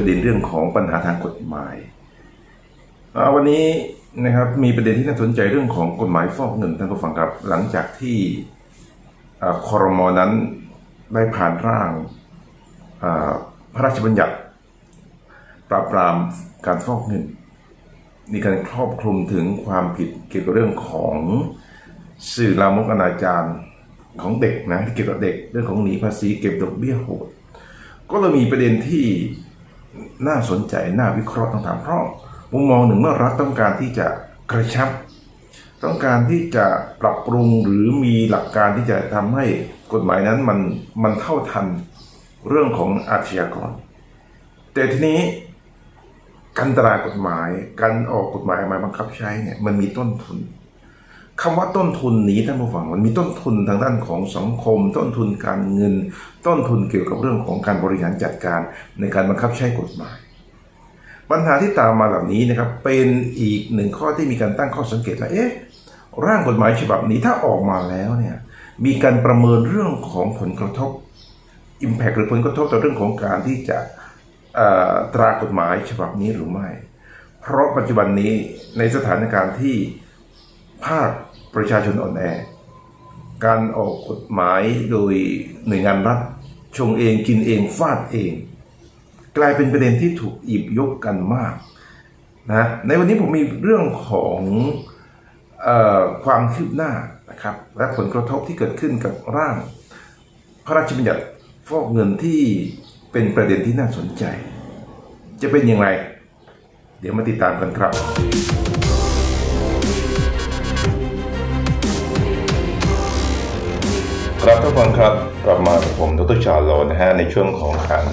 ประเด็นเรื่องของปัญหาทางกฎหมายวันนี้นะครับมีประเด็นที่น่าสนใจเรื่องของกฎหมายฟอกเงินท่านผู้ฟังครับหลังจากที่คอรมอนั้นได้ผ่านร่างพระราชบัญญัติ ปราบปรามการฟอกเงิน มีการครอบคลุมถึงความผิดเกี่ยวกับเรื่องของสื่อลามกอนาจารของเด็กนะเกี่ยวกับเด็กเรื่องของหนีภาษีเก็บดอกเบี้ยโหด ก็เลยมีประเด็นที่ น่าสนใจน่าวิเคราะห์ต้องถามเพราะมุมมองหนึ่งเมื่อรัฐต้องการที่จะกระชับ ต้องการที่จะปรับปรุงหรือมีหลักการที่จะทำให้กฎหมายนั้นมันมันเท่าทันเรื่องของอาชญากร แต่ทีนี้การตรากฎหมาย การออกกฎหมายมาบังคับใช้เนี่ยมันมีต้นทุน คำว่าต้นทุนนี้ท่านผู้ฟังมันมีต้นทุนทางด้านของสังคม ต้นทุนการเงิน ต้นทุนเกี่ยวกับเรื่องของการบริหารจัดการในการบังคับใช้กฎหมาย ปัญหาที่ตามมาเหล่านี้นะครับเป็นอีกหนึ่งข้อที่มีการตั้งข้อสังเกตว่าเอ๊ะร่างกฎหมายฉบับนี้ถ้าออกมาแล้วเนี่ยมีการประเมินเรื่องของผลกระทบ Impact หรือผลกระทบต่อเรื่องของการที่จะตรากฎหมายฉบับนี้หรือไม่ เพราะปัจจุบันนี้ในสถานการณ์ที่ภาค ประชาชนอ่อนแอ การออกกฎหมายโดยหน่วยงานรัฐชงเองกินเองฟาดเอง กลายเป็นประเด็นที่ถูกหยิบยกกันมากนะในวันนี้ผมมีเรื่องของออความคืบหน้านะครับและผลกระทบที่เกิดขึ้นกับร่าง พระราชบัญญัติฟอกเงินที่เป็นประเด็นที่น่าสนใจ จะเป็นยังไงเดี๋ยวมาติดตามกันครับ ครับทุกคนครับกลับมากับผมดรชาโลนะฮะในช่วงของการ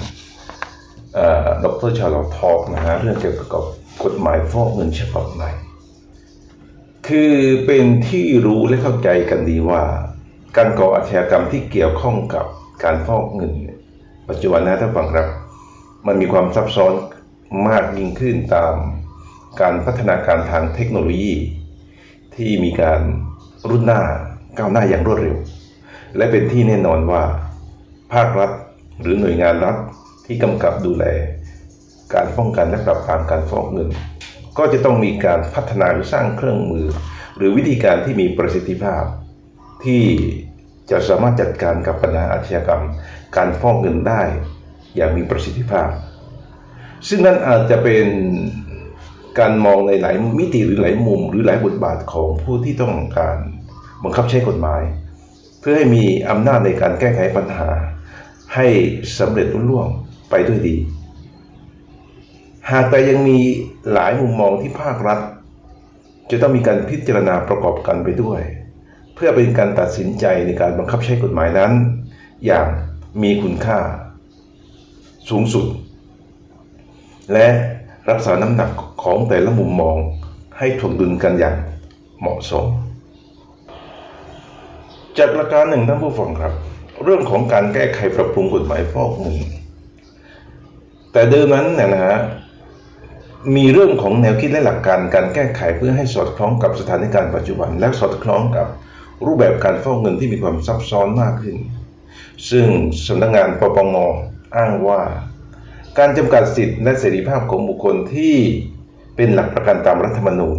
ดรชาโลทอกนะฮะเรื่องเกี่ยวกับกฎหมายฟอกเงินฉบับใหม่คือเป็นที่รู้และเข้าใจกันดีว่า การก่ออาชญากรรมที่เกี่ยวข้องกับการฟอกเงิน ปัจจุบันนะท่านฟังครับ มันมีความซับซ้อนมากยิ่งขึ้นตามการพัฒนาการทางเทคโนโลยี ที่มีการรุ่นหน้าก้าวหน้าอย่างรวดเร็ว และเป็นที่แน่นอนว่า ภาครัฐหรือหน่วยงานรัฐที่กำกับดูแล การป้องกันและปราบปรามการฟอกเงิน ก็จะต้องมีการพัฒนาหรือสร้างเครื่องมือ หรือวิธีการที่มีประสิทธิภาพ ที่จะสามารถจัดการกับปัญหาอาชญากรรม การฟอกเงินได้ อย่างมีประสิทธิภาพ ซึ่งนั่นอาจจะเป็นการมองในหลายมิติหรือหลายมุม หรือหลายบทบาทของผู้ที่ต้องการบังคับใช้กฎหมาย พื่อให้มีอำนาจในการแก้ไขปัญหา ให้สำเร็จรุ่ล่วงไปด้วยดี หากแต่ยังมีหลายมุมมองที่ภาครัฐ จะต้องมีการพิจารณาประกอบกันไปด้วย เพื่อเป็นการตัดสินใจในการบังคับใช้กฎหมายนั้น อย่างมีคุณค่า สูงสุด และรักษาน้ำหนักของแต่ละมุมมองให้ถ่วงดุลกันอย่างเหมาะสม จากหลักการหนึ่งท่านผู้ฟังครับ เรื่องของการแก้ไขปรับปรุงกฎหมายฟอกเงินแต่เดิมนั้นเนี่ยนะฮะมีเรื่องของแนวคิดและหลักการการแก้ไขเพื่อให้สอดคล้องกับสถานการณ์ปัจจุบัน และสอดคล้องกับรูปแบบการฟอกเงินที่มีความซับซ้อนมากขึ้น ซึ่งสำนักงงานปปงอ้างว่า การจำกัดสิทธิและเสรีภาพของบุคคลที่เป็นหลักประกันตามรัฐธรรมนูญ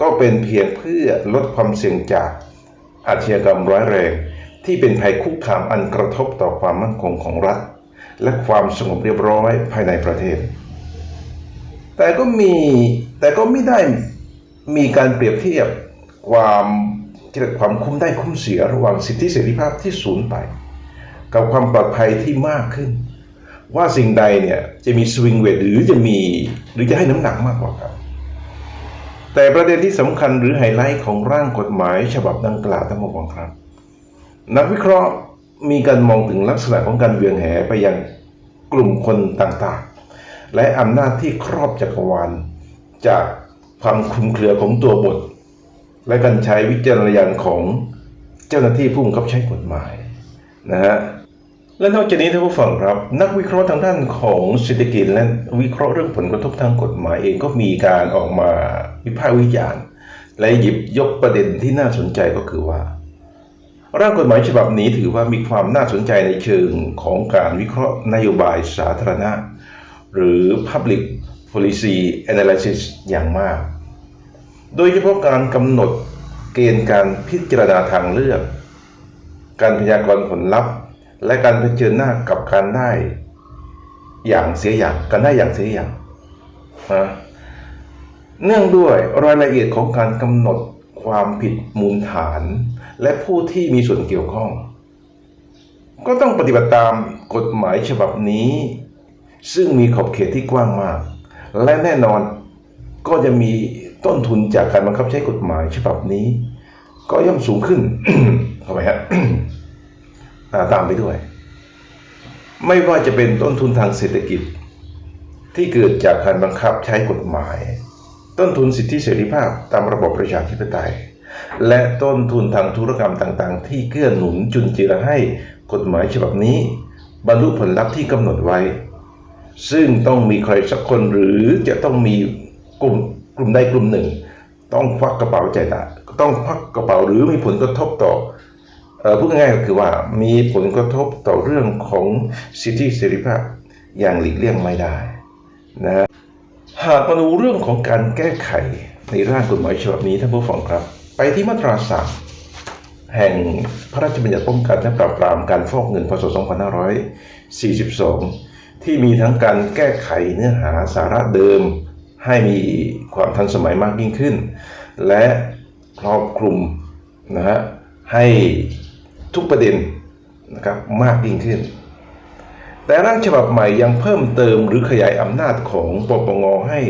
ก็เป็นเพียงเพื่อลดความเสี่ยงจาก อาชญากรรมร้ายแรง ที่เป็นภัยคุกคามอันกระทบต่อความมั่นคงของรัฐ และความสงบเรียบร้อยภายในประเทศ แต่ก็มีแต่ก็ไม่ได้มีการเปรียบเทียบความเกิดความคุ้มได้คุ้มเสียระหว่างสิทธิเสรีภาพที่สูญไป กับความปลอดภัยที่มากขึ้น ว่าสิ่งใดเนี่ยจะมีสวิงเวทหรือจะมีหรือจะให้น้ำหนักมากกว่ากัน แต่ประเด็นที่สำคัญหรือไฮไลท์ของร่างกฎหมายฉบับดังกล่าวทั้งหมดครับ นักวิเคราะห์มีการมองถึงลักษณะของการเวียงแหไปยังกลุ่มคนต่างๆ และอำนาจที่ครอบจักรวาล จากความคลุมเครือของตัวบท และการใช้วิจารณญาณของเจ้าหน้าที่ผู้บังคับใช้กฎหมายนะฮะ และนอกจากนี้ท่านผู้ฟังครับ นักวิเคราะห์ทางด้านของเศรษฐกิจและวิเคราะห์เรื่องผลกระทบทางกฎหมายเองก็มีการออกมาวิพากษ์วิจารณ์ และหยิบยกประเด็นที่น่าสนใจก็คือว่า ร่างกฎหมายฉบับนี้ถือว่ามีความน่าสนใจในเชิงของการวิเคราะห์นโยบายสาธารณะ หรือ Public Policy Analysis อย่างมาก โดยเฉพาะการกำหนดเกณฑ์การพิจารณาทางเลือก การพยากรณ์ผลลัพธ์ และการเผชิญหน้ากับการได้อย่างเสียอย่างการได้อย่างเสียอย่างนะเนื่องด้วยรายละเอียดของการกำหนดความผิดมูลฐาน และผู้ที่มีส่วนเกี่ยวข้อง ก็ต้องปฏิบัติตามกฎหมายฉบับนี้ ซึ่งมีขอบเขตที่กว้างมาก และแน่นอนก็จะมีต้นทุนจากการบังคับใช้กฎหมายฉบับนี้ ก็ย่อมสูงขึ้นเข้าไปฮะ ตามไปด้วย ไม่ว่าจะเป็นต้นทุนทางเศรษฐกิจ ที่เกิดจากการบังคับใช้กฎหมาย ต้นทุนสิทธิเสรีภาพตามระบบประชาธิปไตย และต้นทุนทางธุรกรรมต่างๆ ที่เกื้อหนุนจุนเจือให้กฎหมายฉบับนี้ บรรลุผลลัพธ์ที่กำหนดไว้ ซึ่งต้องมีใครสักคนหรือจะต้องมีกลุ่มกลุ่มใดกลุ่มหนึ่ง ต้องควักกระเป๋าใจายตะต้องควักกระเป๋าหรือมีผลกระทบต่อ พูดง่ายๆก็คือว่ามีผลกระทบต่อเรื่องของสิทธิเสรีภาพอย่างหลีกเลี่ยงไม่ได้นะฮะหากมาดูเรื่องของการแก้ไขในร่างกฎหมายฉบับนี้ท่านผู้ฟังครับ ไปที่มาตราสามแห่งพระราชบัญญัติป้องกันและปราบปรามการฟอกเงินพศ 2542 ที่มีทั้งการแก้ไขเนื้อหาสาระเดิมให้มีความทันสมัยมากยิ่งขึ้น และครอบคลุมนะฮะให้ ทุกประเด็นนะครับมากยิ่งขึ้น แต่ร่างฉบับใหม่ยังเพิ่มเติมหรือขยายอำนาจของปปงให้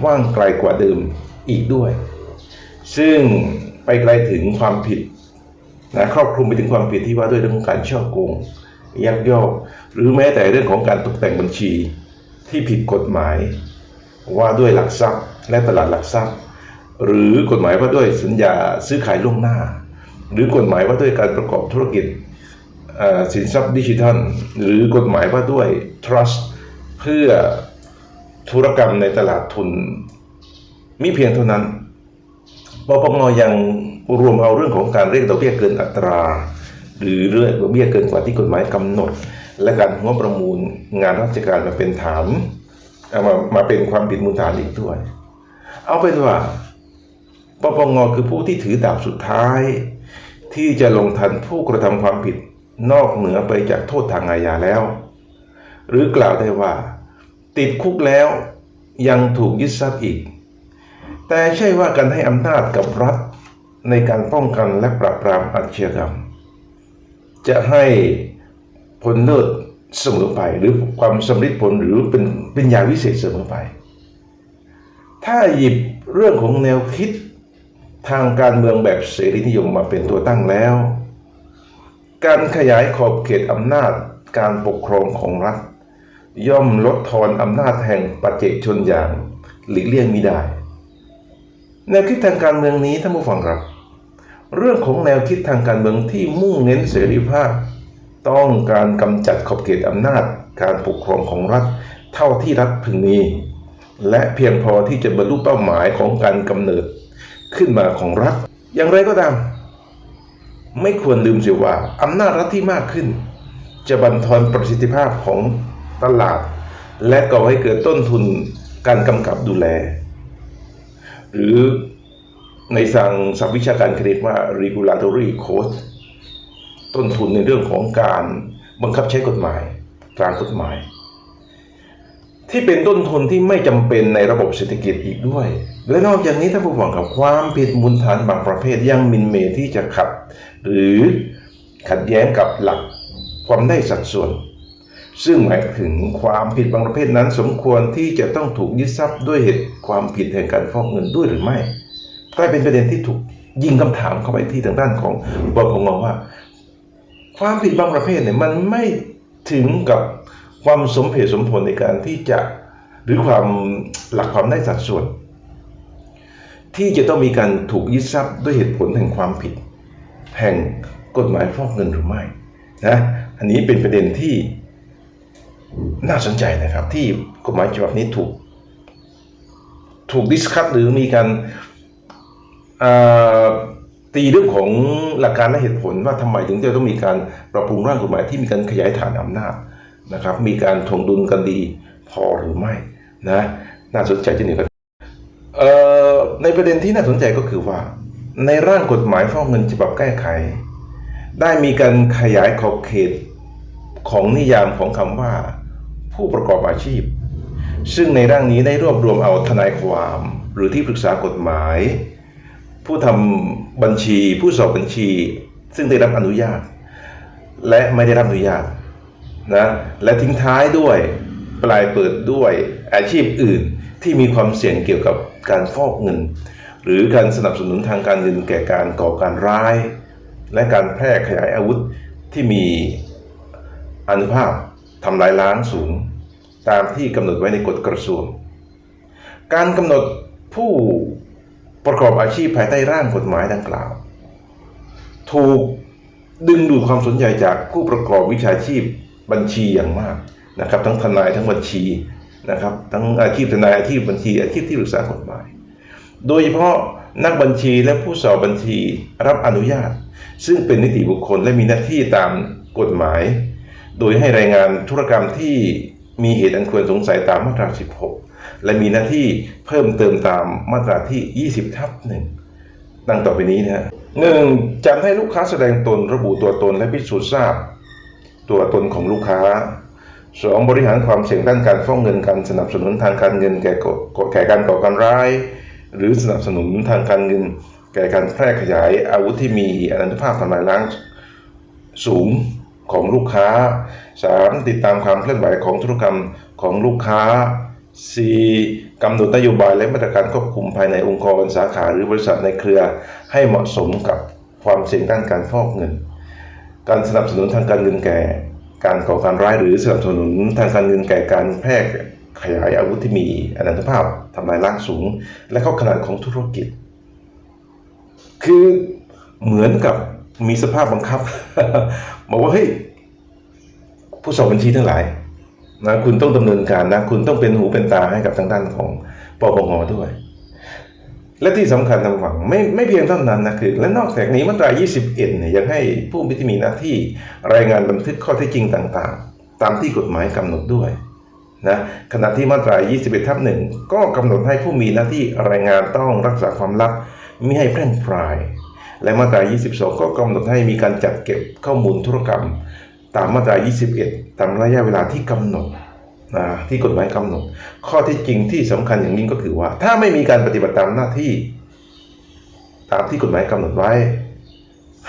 กว้างไกลกว่าเดิมอีกด้วย ซึ่งไปไกลถึงความผิดนะครอบคลุมไปถึงความผิดที่ว่าด้วยเรื่องของการช่อโกงยักยอกหรือแม้แต่เรื่องของการตกแต่งบัญชีที่ผิดกฎหมาย ว่าด้วยหลักทรัพย์ และตลาดหลักทรัพย์ หรือกฎหมายว่าด้วยสัญญาซื้อขายล่วงหน้า หรือกฎหมายว่าด้วยการประกอบธุรกิจสินทรัพย์ดิจิทัล หรือกฎหมายว่าด้วย trust เพื่อธุรกรรมในตลาดทุนมิเพียงเท่านั้นปปงยังรวมเอาเรื่องของการเรียกดอกเบี้ยเกินอัตรา หรือเรียกดอกเบี้ยเกินกว่าที่กฎหมายกำหนด และการหัวประมูลงานราชการมาเป็นฐานมามาเป็นความผิดมูลฐานอีกด้วย เอาเป็นว่าปปงคือผู้ที่ถือดาบสุดท้าย ที่จะลงทันผู้กระทำความผิดนอกเหนือไปจากโทษทางอาญาแล้ว หรือกล่าวได้ว่า ติดคุกแล้วยังถูกยึดทรัพย์อีก แต่ใช่ว่าการให้อำนาจกับรัฐในการป้องกันและปราบปรามอาชญากรรม จะให้ผลเลิศเสมอไปหรือความสำเร็จผลหรือเป็นเป็นยาวิเศษเสมอไป ถ้าหยิบเรื่องของแนวคิด ทางการเมืองแบบเสรีนิยมมาเป็นตัวตั้งแล้ว การขยายขอบเขตอำนาจการปกครองของรัฐ ย่อมลดทอนอำนาจแห่งปัจเจกชนอย่างหลีกเลี่ยงมิได้ แนวคิดทางการเมืองนี้ท่านผู้ฟังครับ เรื่องของแนวคิดทางการเมืองที่มุ่งเน้นเสรีภาพ ต้องการกำจัดขอบเขตอำนาจการปกครองของรัฐเท่าที่รัฐพึงมีและเพียงพอที่จะบรรลุเป้าหมายของการกำเนิด ขึ้นมาของรัฐ อย่างไรก็ตาม ไม่ควรลืมเสียว่าอำนาจรัฐที่มากขึ้น จะบั่นทอนประสิทธิภาพของตลาด และก่อให้เกิดต้นทุนการกำกับดูแล หรือในทางศัพท์วิชาการเรียกว่า regulatory cost ต้นทุนในเรื่องของการบังคับใช้กฎหมายตามกฎหมาย ที่เป็นต้นทุนที่ไม่จำเป็นในระบบเศรษฐกิจอีกด้วย และนอกจากนี้ถ้าผู้ฟังกับความผิดมูลฐานบางประเภทยังมินเมที่จะขัด หรือขัดแย้งกับหลักความได้สัดส่วน ซึ่งหมายถึงความผิดบางประเภทนั้น สมควรที่จะต้องถูกยึดทรัพย์ด้วยเหตุความผิดแห่งการฟอกเงินด้วยหรือไม่กลายเป็นประเด็นที่ถูกยิงคำถามเข้าไปที่ทางด้านของบกงว่า ความผิดบางประเภทเนี่ยมันไม่ถึงกับความสมเหตุสมผลในการที่จะหรือความหลักความได้สัดส่วน ที่จะต้องมีการถูกยึดทรัพย์ด้วยเหตุผลแห่งความผิด แห่งกฎหมายฟอกเงินหรือไม่นะอันนี้เป็นประเด็นที่น่าสนใจนะครับ ที่กฎหมายฉบับนี้ถูก ถูกดิสคัตหรือมีการตีเรื่องของหลักการและเหตุผลว่าทำไมถึงจะต้องมีการปรับปรุงร่างกฎหมายที่มีการขยายฐานอำนาจนะครับ มีการถ่วงดุลกันดีพอหรือไม่นะน่าสนใจที่นี่ก็เอ่อ ในประเด็นที่น่าสนใจก็คือว่า ในร่างกฎหมายฟอกเงินฉบับแก้ไข ได้มีการขยายขอบเขตของนิยามของคำว่า ผู้ประกอบอาชีพ ซึ่งในร่างนี้ได้รวบรวมเอาทนายความ หรือที่ปรึกษากฎหมาย ผู้ทำบัญชี ผู้สอบบัญชี ซึ่งได้รับอนุญาต และไม่ได้รับอนุญาตนะและทิ้งท้ายด้วย ปลายเปิดด้วยอาชีพอื่นที่มีความเสี่ยงเกี่ยวกับการฟอกเงิน หรือการสนับสนุนทางการเงินแก่การก่อการร้าย และการแพร่ขยายอาวุธที่มีอานุภาพทำลายล้างสูง ตามที่กำหนดไว้ในกฎกระทรวง การกำหนดผู้ประกอบอาชีพภายใต้ร่างกฎหมายดังกล่าว ถูกดึงดูดความสนใจจากผู้ประกอบวิชาชีพบัญชีอย่างมาก นะครับ ทั้งทนายทั้งบัญชีนะครับ ทั้งอาชีพทนายอาชีพบัญชีอาชีพที่ปรึกษากฎหมาย โดยเฉพาะนักบัญชีและผู้สอบบัญชีรับอนุญาต ซึ่งเป็นนิติบุคคลและมีหน้าที่ตามกฎหมาย โดยให้รายงานธุรกรรมที่มีเหตุอันควรสงสัยตามมาตรา 16 และมีหน้าที่เพิ่มเติมตามมาตราที่ 20 ทับหนึ่งดังต่อไปนี้นะฮะหนึ่งจัดให้ลูกค้าแสดงตนระบุตัวตนและพิสูจน์ทราบ ตัวตนของลูกค้า สองบริหารความเสี่ยงด้านการฟ้องเงินการสนับสนุนทางการเงินแก่แก่การก่อการร้าย หรือสนับสนุนทางการเงิน แก่การแพร่ขยายอาวุธที่มีอนันตภาพทำลายล้างสูงของลูกค้า 3. ติดตามความเคลื่อนไหวของธุรกรรมของลูกค้า 4. กำหนดนโยบายและมาตรการควบคุมภายในองค์กรสาขาหรือบริษัทในเครือ ให้เหมาะสมกับความเสี่ยงด้านการฟอกเงิน การสนับสนุนทางการเงินแก่ การก่อการร้ายหรือสนับสนุนทางการเงินแก่การแพร่ขยายอาวุธที่มีอนันตภาพทำลายล้างสูง และเข้าขนาดของธุรกิจ คือเหมือนกับมีสภาพบังคับบอกว่าเฮ้ยผู้สอบบัญชีทั้งหลายนะคุณต้องดำเนินการนะ คุณต้องเป็นหูเป็นตาให้กับทางด้านของปปงด้วย และที่สำคัญทางฝั่งไม่ไม่เพียงเท่านั้นนะคือและนอกจากนี้มาตรา 21 เนี่ยยังให้ผู้ที่มีหน้าที่รายงานบันทึกข้อเท็จจริงต่างๆ ตามที่กฎหมายกำหนดด้วยนะขณะที่มาตรา 21 ทับหนึ่งก็กำหนดให้ผู้มีหน้าที่รายงานต้องรักษาความลับม่ให้แพร่พราย และมาตรา 22 ก็กำหนดให้มีการจัดเก็บข้อมูลธุรกรรม ตามมาตรา 21 ตามระยะเวลาที่กำหนด นะที่กฎหมายกำหนด ข้อที่จริงที่สำคัญอย่างยิ่งก็คือว่า ถ้าไม่มีการปฏิบัติตามหน้าที่ ตามที่กฎหมายกำหนดไว้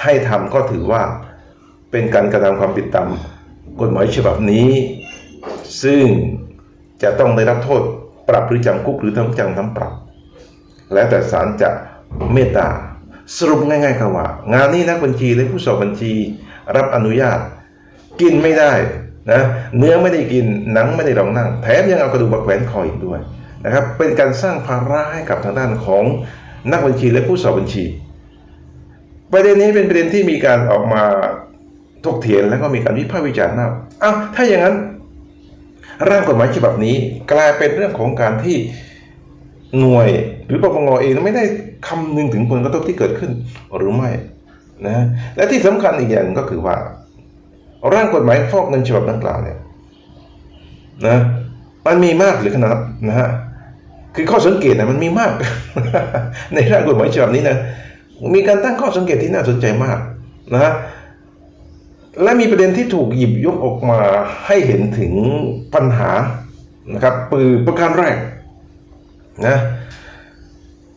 ให้ทำก็ถือว่าเป็นการกระทำความผิดตามกฎหมายฉบับนี้ ซึ่งจะต้องได้รับโทษปรับหรือจำคุกหรือทั้งจำทั้งปรับ แล้วแต่ศาลจะเมตตาสรุปง่ายๆครับว่า งานนี้นักบัญชีและผู้สอบบัญชีรับอนุญาต กินไม่ได้ นะเนื้อไม่ได้กินหนังไม่ได้รองนั่ง แถมยังเอากระดูกมาแขวนคออีกด้วยนะครับเป็นการสร้างภาระให้กับทางด้านของนักบัญชีและผู้สอบบัญชี ประเด็นนี้เป็นประเด็นที่มีการออกมาถกเถียงแล้วก็มีการวิพากษ์วิจารณ์มากอ้าวถ้าอย่างนั้นร่างกฎหมายฉบับนี้กลายเป็นเรื่องของการที่หน่วยหรือปปงเองไม่ได้คำนึงถึงผลกระทบที่เกิดขึ้นหรือไม่นะและที่สำคัญอีกอย่างหนึ่งก็คือว่า ร่างกฎหมายฟอกเงินฉบับดังกล่าวเนี่ยนะมันมีมากหรือขนาดนะฮะคือข้อสังเกตนะมันมีมาก ในร่างกฎหมายฉบับนี้นะมีการตั้งข้อสังเกตที่น่าสนใจมากนะฮะและมีประเด็นที่ถูกหยิบยกออกมาให้เห็นถึงปัญหานะครับปือประการแรกนะ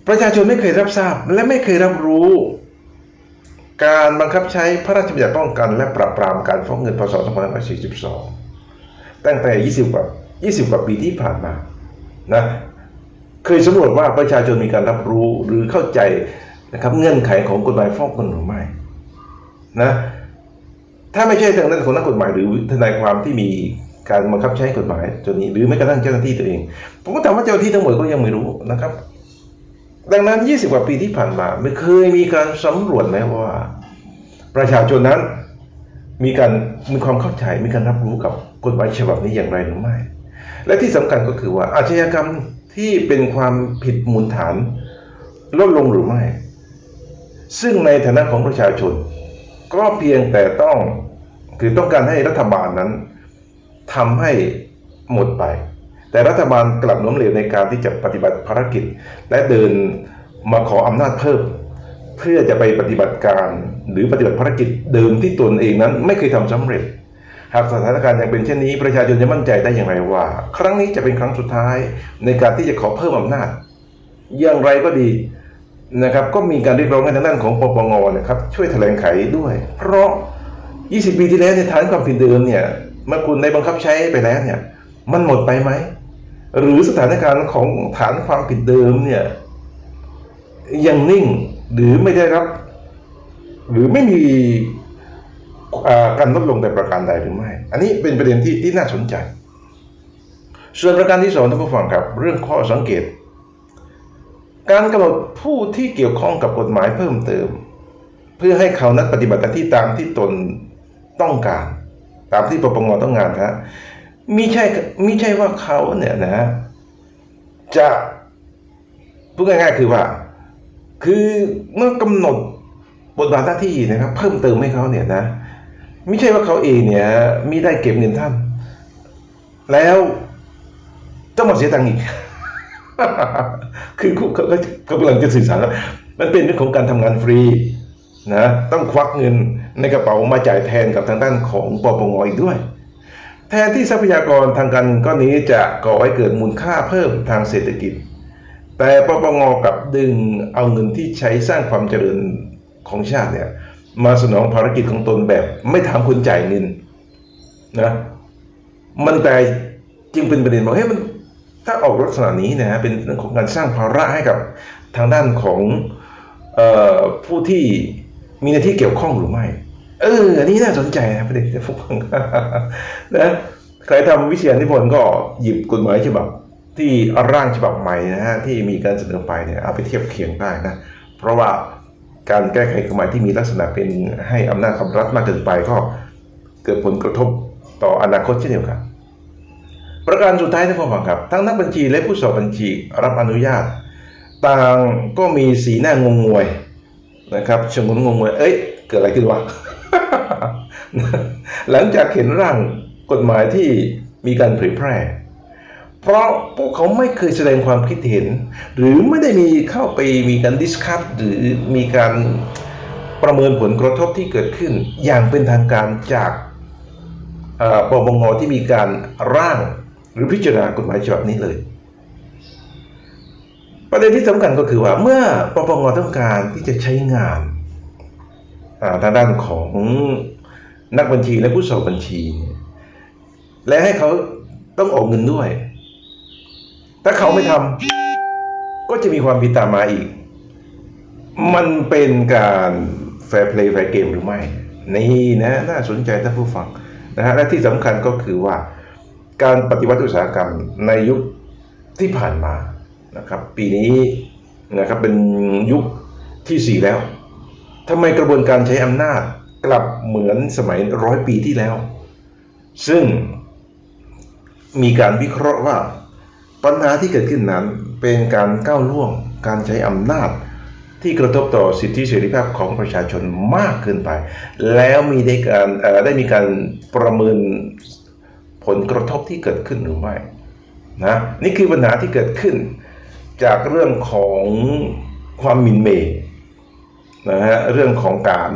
ประชาชนไม่เคยรับทราบและไม่เคยรับรู้ การบังคับใช้พระราชบัญญัติป้องกัน และปราบปรามการฟ้องเงินพศ2542 ตั้งแต่ 20 กว่า 20 กว่าปีที่ผ่านมา นะ เคยสำรวจว่าประชาชนมีการรับรู้หรือเข้าใจนะครับเงื่อนไขของกฎหมายฟอกเงินหรือไม่ นะ ถ้าไม่ใช่ทางด้านของนักกฎหมายหรือทนายความที่มีการบังคับใช้กฎหมายตัวนี้ หรือแม้กระทั่งเจ้าหน้าที่ตัวเอง ผมก็ถามว่าเจ้าหน้าที่ทั้งหมดก็ยังไม่รู้นะครับ ดังนั้น 20 กว่าปีที่ผ่านมา ไม่เคยมีการสำรวจไหมว่า ประชาชนนั้นมีการมีความเข้าใจมีการรับรู้กับกฎหมายฉบับนี้อย่างไรหรือไม่ และที่สำคัญก็คือว่าอาชญากรรมที่เป็นความผิดมูลฐานลดลงหรือไม่ ซึ่งในฐานะของประชาชน ก็เพียงแต่ต้องคือต้องการให้รัฐบาลนั้นทำให้หมดไป แต่รัฐบาลกลับล้มเหลวในการที่จะปฏิบัติภารกิจ และเดินมาขออำนาจเพิ่ม เพื่อจะไปปฏิบัติการหรือปฏิบัติภารกิจเดิมที่ตนเองนั้นไม่เคยทำสำเร็จ หากสถานการณ์ยังเป็นเช่นนี้ ประชาชนจะมั่นใจได้อย่างไรว่า ครั้งนี้จะเป็นครั้งสุดท้ายในการที่จะขอเพิ่มอำนาจ อย่างไรก็ดีนะครับก็มีการเรียกร้องให้ทางด้านของปปงนะครับช่วยแถลงไขด้วย เพราะ 20 ปีที่แล้วเนี่ยฐานความผิดเดิมเนี่ยเมื่อคุณได้บังคับใช้ไปแล้วเนี่ย มันหมดไปไหม หรือสถานการณ์ของฐานความผิดเดิมเนี่ยยังนิ่งหรือไม่ได้รับ หรือไม่มีการลดลงแต่ประการใดหรือไม่ อันนี้เป็นประเด็นที่ที่น่าสนใจ ส่วนประการที่สองท่านผู้ฟังครับ เรื่องข้อสังเกต การกำหนดผู้ที่เกี่ยวข้องกับกฎหมายเพิ่มเติม เพื่อให้เขานั้นปฏิบัติหน้าที่ตามที่ตนต้องการ ตามที่ปปงต้องการฮะ มิใช่มิใช่ว่าเขาเนี่ยนะ จะพูดง่ายๆคือว่า คือเมื่อกำหนดบทบาทหน้าที่นะครับ เพิ่มเติมให้เขาเนี่ยนะไม่ใช่ว่าเขาเองเนี่ยมีได้เก็บเงินท่าน แล้วต้องมาเสียตังค์อีก คือเขาเขากำลังจะสื่อสารแล้วมันเป็นเรื่องของการทำงานฟรีนะต้องควักเงินในกระเป๋ามาจ่ายแทนกับทางด้านของปปงอีกด้วย แทนที่ทรัพยากรทางการเงินก้อนนี้จะก่อให้เกิดมูลค่าเพิ่มทางเศรษฐกิจ แต่ปปงกับดึงเอาเงินที่ใช้สร้างความเจริญของชาติเนี่ยมาสนองภารกิจของตนแบบไม่ถามคนจ่ายเงินนะมันแต่จึงเป็นประเด็นบอกเฮ้ยมันถ้าออกลักษณะนี้นะฮะเป็นเรื่องของการสร้างภาระให้กับทางด้านของออผู้ที่มีหน้าที่เกี่ยวข้องหรือไม่ เอออันนี้น่าสนใจนะประเด็นที่ผมฟังนะใครทำวิเชียรนิพนธ์ก็หยิบกฎหมายฉบับที่ร่างฉบับใหม่นะฮะที่มีการเสนอไปเนี่ยเอาไปเทียบเคียงได้นะ เพราะว่าการแก้ไขกฎหมายที่มีลักษณะเป็นให้อำนาจของรัฐมากเกินไปก็เกิดผลกระทบต่ออนาคตเช่นเดียวกันประการสุดท้ายท่านผู้ฟังครับ ทั้งนักบัญชีและผู้สอบบัญชีรับอนุญาต ต่างก็มีสีหน้างงงวยนะครับชงนงงงวยเอ้ย เกิดอะไรขึ้นวะ หลังจากเห็นร่างกฎหมายที่มีการเผยแพร่ เพราะพวกเขาไม่เคยแสดงความคิดเห็น หรือไม่ได้มีเข้าไปมีการดิสคัตหรือมีการประเมินผลกระทบที่เกิดขึ้น อย่างเป็นทางการจากปปงที่มีการร่างหรือพิจารณากฎหมายฉบับนี้เลย ประเด็นที่สำคัญก็คือว่าเมื่อปปงต้องการที่จะใช้งาน ทางด้านของนักบัญชีและผู้สอบบัญชีเนี่ยและให้เขาต้องออกเงินด้วย ถ้าเขาไม่ทำก็จะมีความผิดตามมาอีก มันเป็นการแฟร์เพลย์แฟร์เกมหรือไม่ นี่นะน่าสนใจท่านผู้ฟังนะฮะและที่สำคัญก็คือว่า การปฏิวัติอุตสาหกรรมในยุคที่ผ่านมานะครับ ปีนี้นะครับเป็นยุคที่สี่แล้ว ทำไมกระบวนการใช้อำนาจกลับเหมือนสมัยร้อยปีที่แล้ว ซึ่งมีการวิเคราะห์ว่า ปัญหาที่เกิดขึ้นนั้นเป็นการก้าวล่วงการใช้อำนาจที่กระทบต่อสิทธิเสรีภาพของประชาชนมากเกินไป แล้วมีได้การได้มีการประเมินผลกระทบที่เกิดขึ้นหรือไม่นะนี่คือปัญหาที่เกิดขึ้นจากเรื่องของความหมินเมย์ นะฮะเรื่องของการ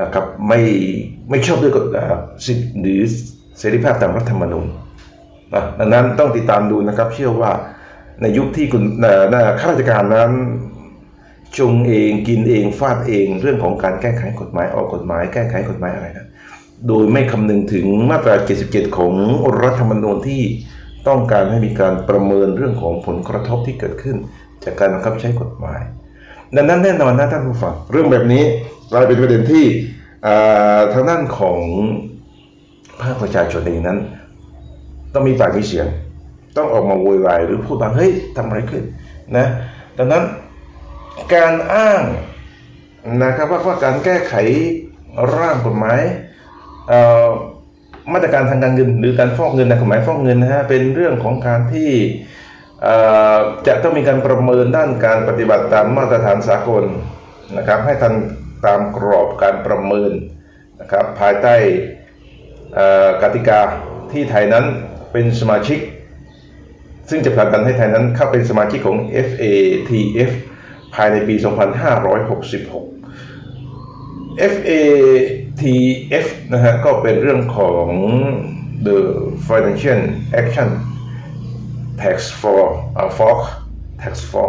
นะครับไม่ไม่ชอบด้วยกฎสิทธิหรือเสรีภาพตามรัฐธรรมนูญนะดังนั้นต้องติดตามดูนะครับ เชื่อว่าในยุคที่คุณเอ่อน่าข้าราชการนั้นชงเองกินเองฟาดเองเรื่องของการแก้ไขกฎหมายออกกฎหมาย แก้ไขกฎหมายอะไรนะโดยไม่คำนึงถึงมาตรา 77 ของรัฐธรรมนูญที่ต้องการให้มีการประเมินเรื่องของผลกระทบที่เกิดขึ้น จากการบังคับใช้กฎหมาย ดังนั้นแน่นอนนะท่านผู้ฟังเรื่องแบบนี้กลายเป็นประเด็นที่ทางด้านของภาคประชาชนเองนั้น ต้องมีปากมีเสียง ต้องออกมาโวยวายหรือพูดว่าเฮ้ยทำอะไรขึ้นนะดังนั้นการอ้างนะครับว่าว่าการแก้ไขร่างกฎหมายมาตรการทางการเงินหรือการฟอกเงินในกฎหมายฟอกเงินนะฮะเป็นเรื่องของการที่ จะต้องมีการประเมินด้านการปฏิบัติตามมาตรฐานสากลนะครับ ให้ทันตามกรอบการประเมินนะครับภายใต้กติกาที่ไทยนั้นเป็นสมาชิก ซึ่งจะผลักดันให้ไทยนั้นเข้าเป็นสมาชิกของ FATF ภายในปี 2566 FATF นะฮะก็เป็นเรื่องของ the Financial Action Tax for uh, for Tax for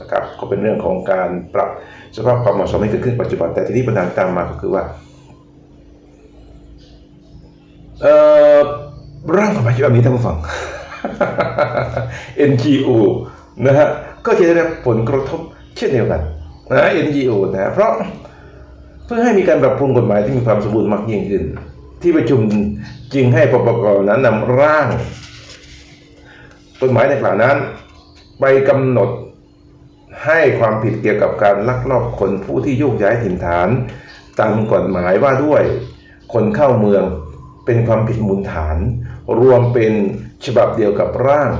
นะครับก็เป็นเรื่องของการปรับสภาพความเหมาะสมให้เกิดขึ้นปัจจุบันแต่ที่นี้ปัญหาตามมาก็คือว่าเอ่อร่างกฎหมายฉบับนี้ท่านผู้ฟัง NGO นะฮะก็จะได้รับผลกระทบเช่นเดียวกันนะ NGO นะฮะเพราะเพื่อให้มีการปรับปรุงกฎหมายที่มีความสมบูรณ์มากยิ่งขึ้น ที่ประชุมจึงให้ปปกนั้นนำร่าง กฎหมายในกล่าวนั้น ไปกำหนดให้ความผิดเกี่ยวกับการลักลอบคนผู้ที่โยกย้ายถิ่นฐาน ตามกฎหมายว่าด้วยคนเข้าเมืองเป็นความผิดมูลฐาน รวมเป็นฉบับเดียวกับร่าง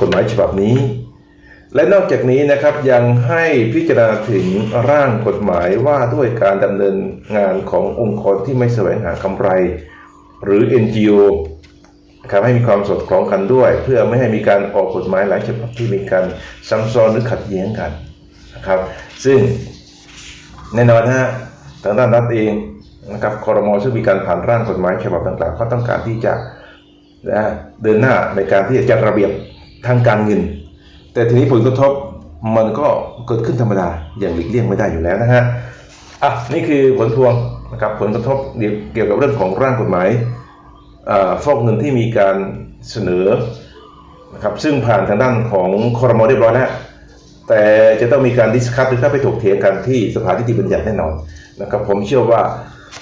กฎหมายฉบับนี้ และนอกจากนี้นะครับยังให้พิจารณาถึงร่างกฎหมายว่าด้วยการดำเนินงานขององค์กรที่ไม่แสวงหากำไร หรือ NGO นะครับให้มีความสอดคล้องกันด้วย เพื่อไม่ให้มีการออกกฎหมายหลายฉบับที่มีการซ้ำซ้อนหรือขัดแย้งกันนะครับ ซึ่งแน่นอนฮะทางด้านรัฐเองนะครับคอรมอซึ่งมีการผ่านร่างกฎหมายฉบับต่างๆก็ต้องการที่จะนะเดินหน้าในการที่จะจัดระเบียบทางการเงิน แต่ทีนี้ผลกระทบมันก็เกิดขึ้นธรรมดาอย่างหลีกเลี่ยงไม่ได้อยู่แล้วนะฮะอะนี่คือผลพวงนะครับผลกระทบเกี่ยวกับเรื่องของร่างกฎหมาย ฟอกเงินที่มีการเสนอนะครับซึ่งผ่านทางด้านของคอรมอเรียบร้อยแล้วแต่จะต้องมีการดิสคัทหรือถ้าไปถกเถียงกันที่สภานิติบัญญัติแน่นอนนะครับผมเชื่อว่า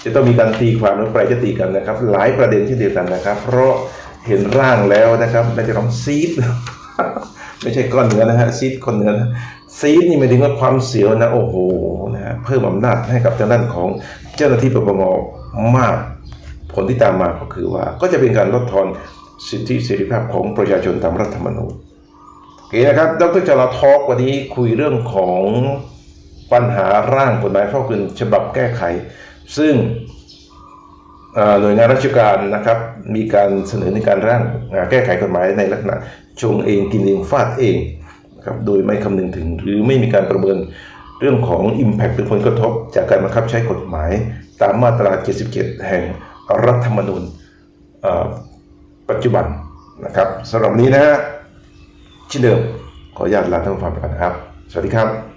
จะต้องมีการตีความหรือแปลยติกันนะครับ หลายประเด็นที่เดียวกันนะครับ เพราะเห็นร่างแล้วนะครับน่าจะต้องซีดไม่ใช่ก้อนเนื้อนะฮะซีดก้อนเนื้อนะซีดนี่หมายถึงว่าความเสียวนะโอ้โหนะฮะเพิ่มอำนาจให้กับทางด้านของเจ้าหน้าที่ปปงมาก ผลที่ตามมาก็คือว่าก็จะเป็นการลดทอนสิทธิเสรีภาพของประชาชนตามรัฐธรรมนูญโอเคนะครับดรจราทอล์กวันนี้คุยเรื่องของปัญหาร่างกฎหมายฟอกเงินฉบับแก้ไข ซึ่งหน่วยงานราชการนะครับ มีการเสนอในการร่างแก้ไขกฎหมายในลักษณะชงเองกินเองฟาดเองนะครับโดยไม่คำนึงถึงหรือไม่มีการประเมินเรื่องของ Impact หรือผลกระทบ จากการบังคับใช้กฎหมาย ตามมาตรา 77 แห่ง รัฐธรรมนูญปัจจุบันนะครับสำหรับวันนี้นะฮะเช่นเดิมขออนุญาตลาท่านผู้ฟังไปก่อนนะครับ สวัสดีครับ